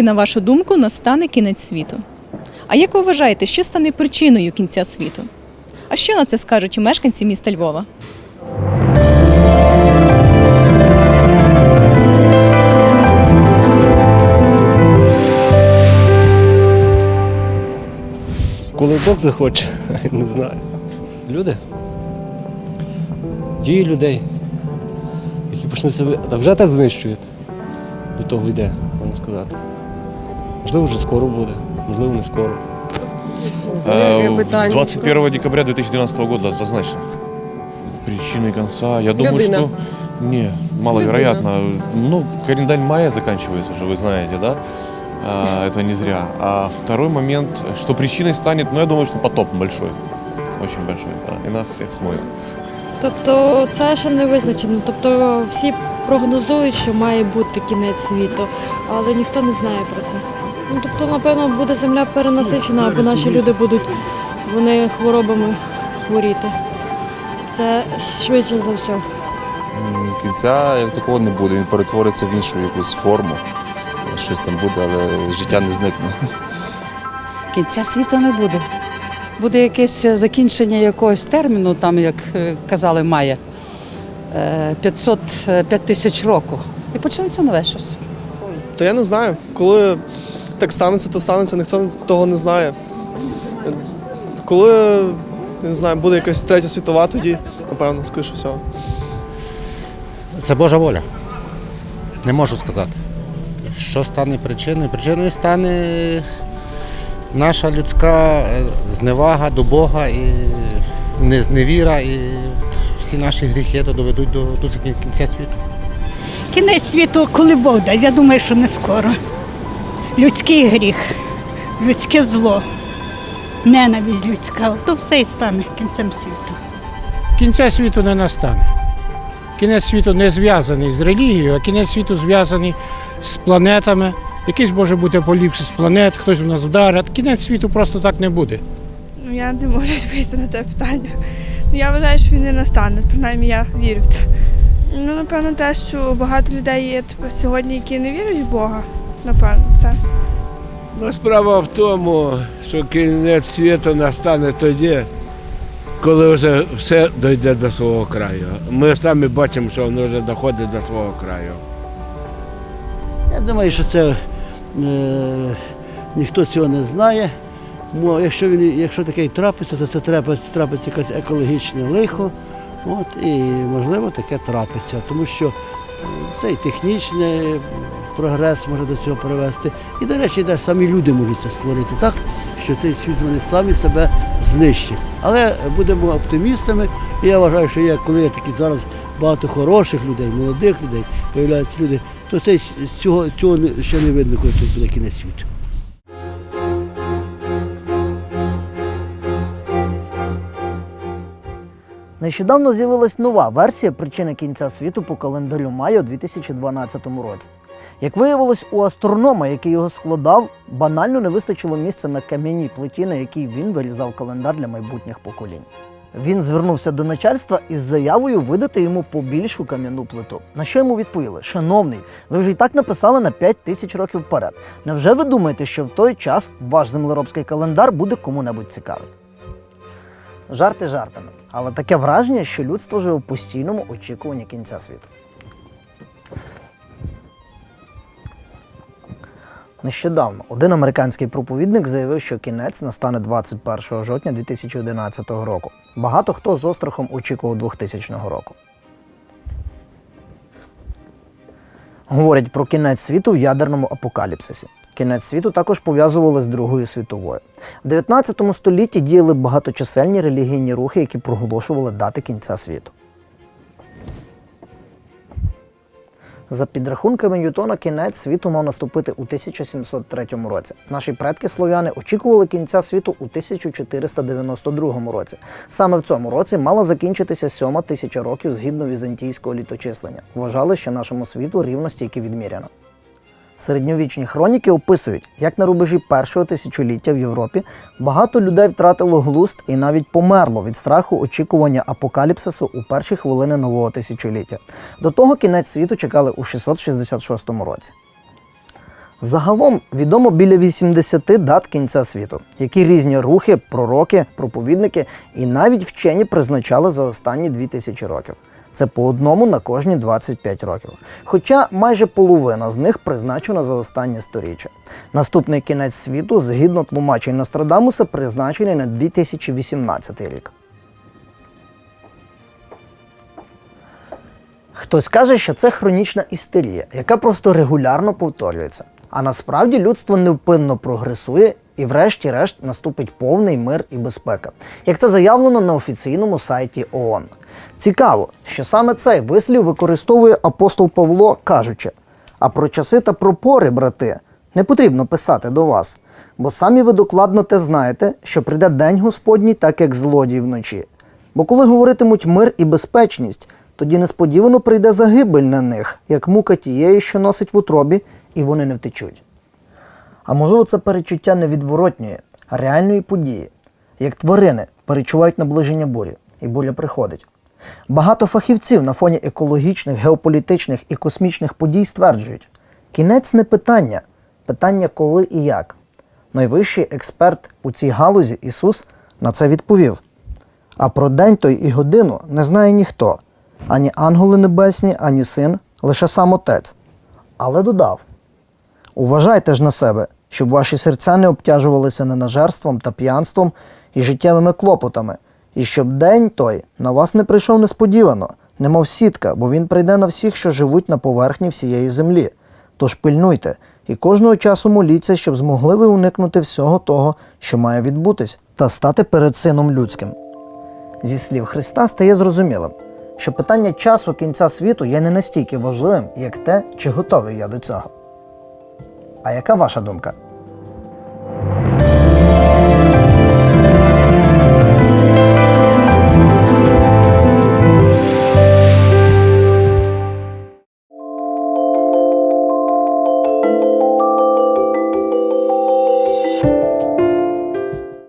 Коли, на вашу думку, настане кінець світу? А як ви вважаєте, що стане причиною кінця світу? А що на це скажуть мешканці міста Львова? Коли Бог захоче, не знаю. Люди. Дії людей, які почнуть себе. Та вже так знищують. До того йде, можна сказати. Можливо, вже скоро буде, можливо, не скоро. Э, 21 декабря 2012 года однозначно. Причиной конца, я думаю, Людина. что не, маловероятно. Ну, календарь мая заканчивается же, вы знаете, да? А, это не зря. А второй момент, что причиной станет, ну, я думаю, что потоп большой. Очень большой, да, и нас всех смоет. Тобто це ще не визначено. Тобто всі прогнозують, що має бути кінець світу, але ніхто не знає про це. Ну тобто, напевно, буде земля перенасичена, або наші люди будуть вони хворобами хворіти. Це швидше за все. Кінця як такого не буде, він перетвориться в іншу якусь форму. Щось там буде, але життя не зникне. Кінця світу не буде. Буде якесь закінчення якогось терміну, там, як е, казали, має 500 е, 5 тисяч року. І почнеться нове щось. То я не знаю. Коли так станеться, то станеться, ніхто того не знає. Коли не знаю, буде якась третя світова, тоді, напевно, скоріше всього. Це Божа воля. Не можу сказати. Що стане причиною? Причиною стане наша людська е, зневага до Бога і незневіра, і всі наші гріхи то доведуть до, до кінця світу. Кінець світу, коли Бог дасть, я думаю, що не скоро. Людський гріх, людське зло, ненависть людська, то все і стане кінцем світу. Кінця світу не настане. Кінець світу не зв'язаний з релігією, а кінець світу зв'язаний з планетами. Якийсь може бути поліпший з планет, хтось у нас вдарить. Кінець світу просто так не буде. Ну я не можу відповісти на це питання. Ну я вважаю, що він не настане, принаймні я вірю в це. Ну, напевно, те, що багато людей є типу, сьогодні, які не вірять в Бога. Напевно, це. Ну, справа в тому, що кінець світу настане тоді, коли вже все дійде до свого краю. Ми самі бачимо, що воно вже доходить до свого краю. Я думаю, що це е, ніхто цього не знає. Мо, якщо, він, якщо таке й трапиться, то це трапиться, трапиться якесь екологічне лихо. От, і можливо таке трапиться, тому що е, це і технічний прогрес може до цього привести. І, до речі, навіть самі люди можуть це створити так, що цей світ вони самі себе знищать. Але будемо оптимістами, і я вважаю, що є, коли є такі зараз багато хороших людей, молодих людей, появляються люди, то цей, цього, цього ще не видно, коли тут буде кінець світу. Нещодавно з'явилась нова версія причини кінця світу по календарю мая у 2012 році. Як виявилось, у астронома, який його складав, банально не вистачило місця на кам'яній плиті, на якій він вирізав календар для майбутніх поколінь. Він звернувся до начальства із заявою видати йому побільшу кам'яну плиту. На що йому відповіли: Шановний, ви вже і так написали на 5 тисяч років вперед. Невже ви думаєте, що в той час ваш землеробський календар буде кому-небудь цікавий? Жарти жартами, але таке враження, що людство живе в постійному очікуванні кінця світу. Нещодавно один американський проповідник заявив, що кінець настане 21 жовтня 2011 року. Багато хто з острахом очікував 2000 року. Говорять про кінець світу в ядерному апокаліпсисі. Кінець світу також пов'язували з Другою світовою. В 19 столітті діяли багаточисельні релігійні рухи, які проголошували дати кінця світу. За підрахунками Ньютона, кінець світу мав наступити у 1703 році. Наші предки слов'яни очікували кінця світу у 1492 році. Саме в цьому році мала закінчитися сьома тисяча років згідно візантійського літочислення. Вважали, що нашому світу рівно стільки відміряно. Середньовічні хроніки описують, як на рубежі першого тисячоліття в Європі багато людей втратило глузд і навіть померло від страху очікування апокаліпсису у перші хвилини нового тисячоліття. До того кінець світу чекали у 666 році. Загалом відомо біля 80 дат кінця світу, які різні рухи, пророки, проповідники і навіть вчені призначали за останні 2000 років. Це по одному на кожні 25 років. Хоча майже половина з них призначена за останнє сторіччя. Наступний кінець світу, згідно тлумачень Нострадамуса, призначений на 2018 рік. Хтось каже, що це хронічна істерія, яка просто регулярно повторюється. А насправді людство невпинно прогресує і, врешті-решт, наступить повний мир і безпека, як це заявлено на офіційному сайті ООН. Цікаво, що саме цей вислів використовує апостол Павло, кажучи: а про часи та про пори, брати, не потрібно писати до вас, бо самі ви докладно те знаєте, що прийде день Господній, так як злодій вночі. Бо коли говоритимуть мир і безпечність, тоді несподівано прийде загибель на них, як мука тієї, що носить в утробі, і вони не втечуть. А можливо, це перечуття невідворотньої, реальної події, як тварини перечувають наближення бурі, і буря приходить. Багато фахівців на фоні екологічних, геополітичних і космічних подій стверджують, кінець не питання, питання коли і як. Найвищий експерт у цій галузі Ісус на це відповів. А про день той і годину не знає ніхто, ані ангели небесні, ані син, лише сам отець. Але додав: Уважайте ж на себе, щоб ваші серця не обтяжувалися ненажерством та п'янством і життєвими клопотами, і щоб день той на вас не прийшов несподівано, немов сітка, бо він прийде на всіх, що живуть на поверхні всієї землі. Тож пильнуйте і кожного часу моліться, щоб змогли ви уникнути всього того, що має відбутись, та стати перед Сином Людським. Зі слів Христа стає зрозумілим, що питання часу кінця світу є не настільки важливим, як те, чи готовий я до цього. А яка ваша думка?